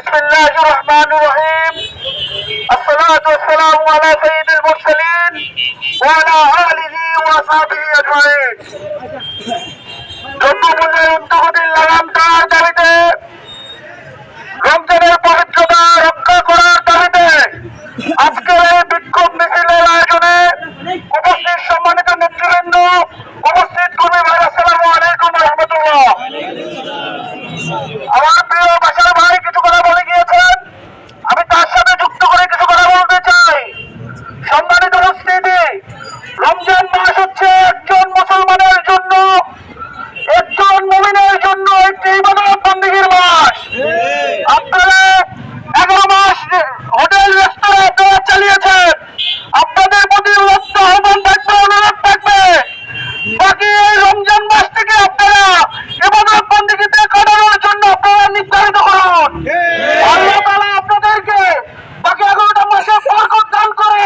بسم الله الرحمن الرحيم الصلاة والسلام على سيد المرسلين وعلى آله وصحبه أجمعين দ্রব্যমূল্যের উদ্যোগতির লাগামদার দাবিতে রমজানের পবিত্রতা রক্ষা করার দাবিতে আজকের এই বিক্ষোভ মিছিলের আয়োজনে উপস্থিত সম্মানিত মাস হচ্ছে একজন মুসলমানের জন্য, একজন মুমিনের জন্য একটি ইবাদত বন্দীগীর মাস। আপনারা এগারো মাস হোটেল, রেস্তোরাঁ আপনারা চালিয়েছেন। আপনাদের প্রতি উচ্চ আহ্বান থাকবে, অনুরোধ থাকবে। বাকি এই রমজান মাস থেকে আপনারা এবাদত বন্দীগীতে কাটানোর জন্য আপনারা নির্ধারিত করুন আল্লাহ তাআলা আপনাদেরকে বাকি এগারোটা মাসে বরকত দান করে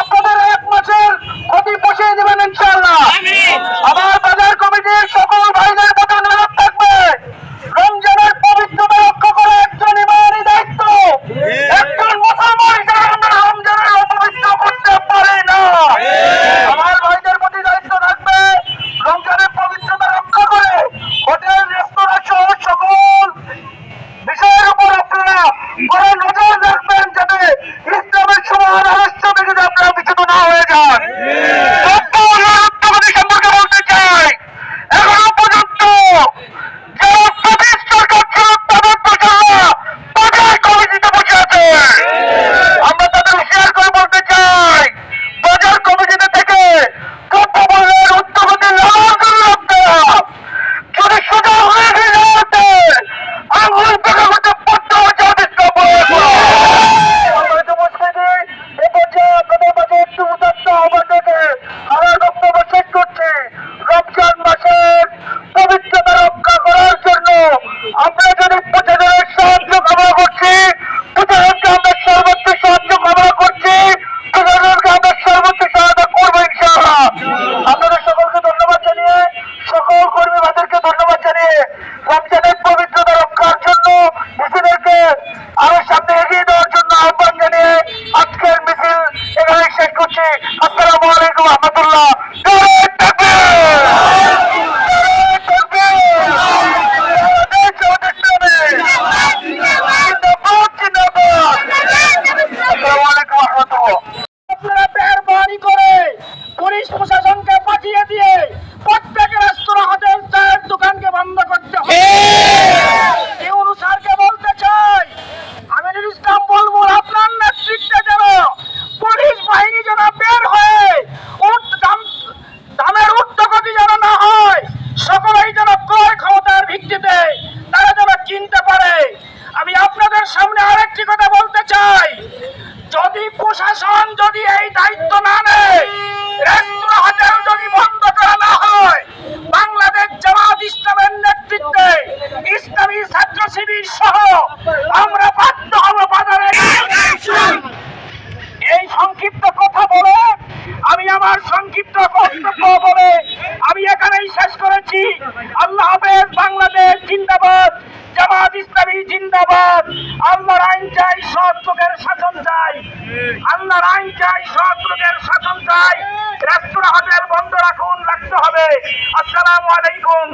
আপনাদের এক মাসের ক্ষতি পুষিয়ে দেবেন ইনশাআল্লাহ আমার বাজার কমিটির সকল ভাইদের প্রতি অনুরোধ থাকবে রমজানের পবিত্রতা রক্ষা করে একজন ইমানি দায়িত্ব একজন মুসলমান হিসেবে আমরা রমজানের অপবিত্র করতে পারি না আমার ভাইদের প্রতি দায়িত্ব থাকবে রমজানের পবিত্রতা রক্ষা করে হোটেল রেস্তোরাঁ সহ সকল বিষয়ের উপর আপনারা বড় নজর রাখবেন যাতে ইসলামের সমান আদর্শ থেকে যাতে আপনারা বিচ্যুত না হয়ে যান সত্য অনুরোধ সম্পর্কে বলতে চাই এখনও পর্যন্ত যারা প্রতিষ্ঠা করছিল তাদের প্রচারণা বাজার কমিটিতে বসে আছে আমরা তাদের শেয়ার করে বলতে চাই বাজার কমিটিতে থেকে দ্রব্যমূল্যের উদ্যোগতি লাভ করলে আপনারা যদি সোজা হয়ে গেছে আঙুল পেকে করতে পদ্ম যাবে সম্মানিত উপস্থিতি এ পর্যায়ে আপনাদের মাঝে একটু উদাত্ত আহ্বান রেখে আমার বক্তব্য শেষ করছি রমজান মাসের পবিত্রতা রক্ষা করার জন্য সকল কর্মী ভাইদেরকে ধন্যবাদ জানিয়ে রমজানের পবিত্রতা রক্ষার জন্য মিছিলকে আরও সামনে এগিয়ে দেওয়ার জন্য আহ্বান জানিয়ে আজকের মিছিল এখানে শেষ করছি আসসালামু আলাইকুম রহমতুল্লাহ জয় তাকবীর! জয় তাকবীর! জয় জগদীশ্বরী! জিন্দাবাদ, জিন্দাবাদ! আসসালামু আলাইকুম রহমতুল্লাহ আপনারা মেহরবানি করে পুলিশ প্রশাসনকে পাঠিয়ে দিয়ে প্রত্যেক রেস্তোরাঁ হোটেল চায়ের দোকানকে বন্ধ করতে হবে। বলতে চাই আমিনুল ইসলাম বলব আপনার নেতৃত্বে যেন পুলিশ বাহিনী যেন বের হয়ে দামের যেন না হয় সকলেই যেন ক্রয় ক্ষমতার ভিত্তিতে তারা যেন কিনতে পারে। আমি আপনাদের সামনে আরেকটি কথা বলতে চাই। যদি প্রশাসন যদি এই দায়িত্ব না নেয় রেস্তোরাঁ হোটেল যদি বন্ধ করা না হয় বাংলাদেশ জামাত ইসলামের নেতৃত্বে ইসলামী ছাত্র শিবির সহ আমরা বাধ্য হব বাজারে এই সংক্ষিপ্ত কথা বলে আমি আমার সংক্ষিপ্ত বক্তব্য বলে আমি এখানেই শেষ করেছি। আল্লাহ হাফেজ, বাংলাদেশ জিন্দাবাদ, জামাত ইসলামী জিন্দাবাদ। আল্লাহর আইন চাই, সৎ লোকের শাসন চাই। আল্লাহর আইন চাই, সৎ লোকের শাসন চাই। রেস্তোরাঁ হোটেল বন্ধ রাখুন, রাখতে হবে। আসসালামু আলাইকুম।